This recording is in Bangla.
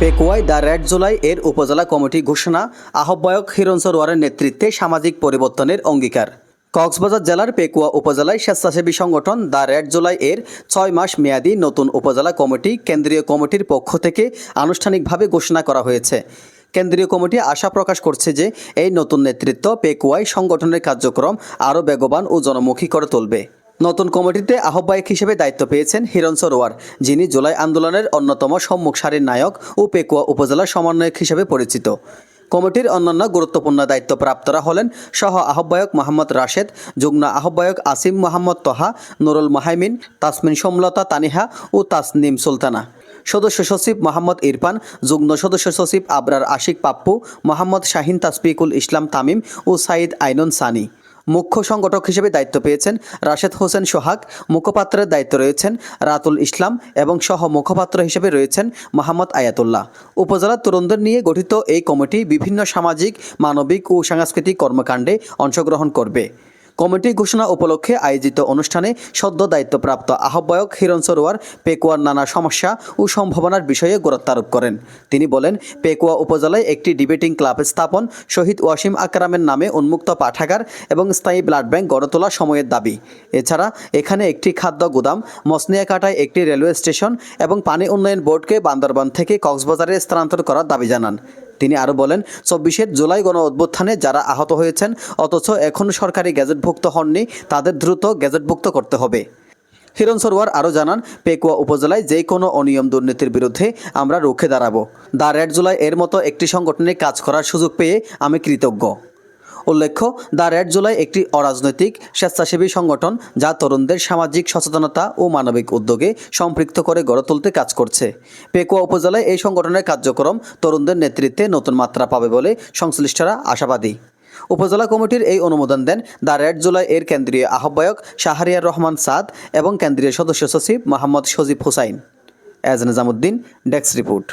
পেকুয়ায় দ্য রেড জুলাই এর উপজেলা কমিটি ঘোষণা, আহ্বায়ক হিরণ সরোয়ারের নেতৃত্বে সামাজিক পরিবর্তনের অঙ্গীকার। কক্সবাজার জেলার পেকুয়া উপজেলায় স্বেচ্ছাসেবী সংগঠন দ্য রেড জুলাই এর ছয় মাস মেয়াদী নতুন উপজেলা কমিটি কেন্দ্রীয় কমিটির পক্ষ থেকে আনুষ্ঠানিকভাবে ঘোষণা করা হয়েছে। কেন্দ্রীয় কমিটি আশা প্রকাশ করছে যে এই নতুন নেতৃত্ব পেকুয়ায় সংগঠনের কার্যক্রম আরও বেগবান ও জনমুখী করে তুলবে। নতুন কমিটিতে আহ্বায়ক হিসেবে দায়িত্ব পেয়েছেন হিরণ সরোয়ার, যিনি জুলাই আন্দোলনের অন্যতম সম্মুখ সারির নায়ক ও পেকুয়া উপজেলার সমন্বয়ক হিসেবে পরিচিত। কমিটির অন্যান্য গুরুত্বপূর্ণ দায়িত্বপ্রাপ্তরা হলেন সহ আহ্বায়ক মোহাম্মদ রাশেদ, যুগ্ম আহ্বায়ক আসিম মোহাম্মদ তহা, নুরুল মাহাইমিন, তাসমিন সমলতা তানিহা ও তাসনিম সুলতানা। সদস্য সচিব মোহাম্মদ ইরফান, যুগ্ম সদস্য সচিব আবরার আশিক পাপ্পু, মোহাম্মদ শাহিন তাসপিকুল ইসলাম তামিম ও সাইদ আইনুন সানি। মুখ্য সংগঠক হিসেবে দায়িত্ব পেয়েছেন রাশেদ হোসেন সোহাগ, মুখপাত্রের দায়িত্ব রয়েছেন রাতুল ইসলাম এবং সহ মুখপাত্র হিসেবে রয়েছেন মোহাম্মদ আয়াতুল্লাহ। উপজেলার তরুণদের নিয়ে গঠিত এই কমিটি বিভিন্ন সামাজিক, মানবিক ও সাংস্কৃতিক কর্মকাণ্ডে অংশগ্রহণ করবে। কমিটি ঘোষণা উপলক্ষে আয়োজিত অনুষ্ঠানে সদ্য দায়িত্বপ্রাপ্ত আহ্বায়ক হিরণ সরোয়ার পেকুয়ার নানা সমস্যা ও সম্ভাবনার বিষয়ে গুরুত্বারোপ করেন। তিনি বলেন, পেকুয়া উপজেলায় একটি ডিবেটিং ক্লাব স্থাপন শহীদ ওয়াসিম আকরামের নামে উন্মুক্ত পাঠাগার এবং স্থায়ী ব্লাড ব্যাংক গড়ে তোলা সময়ের দাবি। এছাড়া এখানে একটি খাদ্য গুদাম মসনিয়া মসনিয়াকাটায় একটি রেলওয়ে স্টেশন এবং পানি উন্নয়ন বোর্ডকে বান্দরবান থেকে কক্সবাজারে স্থানান্তর করার দাবি জানান। তিনি আরও বলেন, চব্বিশের জুলাই গণ অভ্যুত্থানে যারা আহত হয়েছেন, অথচ এখনও সরকারি গ্যাজেটভুক্ত হননি, তাদের দ্রুত গ্যাজেটভুক্ত করতে হবে। হিরণ সরোয়ার আরও জানান, পেকুয়া উপজেলায় যে কোনো অনিয়ম দুর্নীতির বিরুদ্ধে আমরা রুখে দাঁড়াবো। দ্য রেড জুলাই এর মতো একটি সংগঠনে কাজ করার সুযোগ পেয়ে আমি কৃতজ্ঞ। উল্লেখ্য দ্য রেড জুলাই একটি অরাজনৈতিক, স্বেচ্ছাসেবী সংগঠন যা তরুণদের সামাজিক সচেতনতা ও মানবিক উদ্যোগে সম্পৃক্ত করে গড়ে তুলতে কাজ করছে। পেকুয়া উপজেলায় এই সংগঠনের কার্যক্রম তরুণদের নেতৃত্বে নতুন মাত্রা পাবে বলে সংশ্লিষ্টরা আশাবাদী। উপজেলা কমিটির এই অনুমোদন দেন দ্য রেড জুলাই এর কেন্দ্রীয় আহ্বায়ক শাহরিয়ার রহমান সাদ এবং কেন্দ্রীয় সদস্য সচিব মোহাম্মদ সজীব হুসাইন। এজ নিজামুদ্দিন, ডেস্ক রিপোর্ট।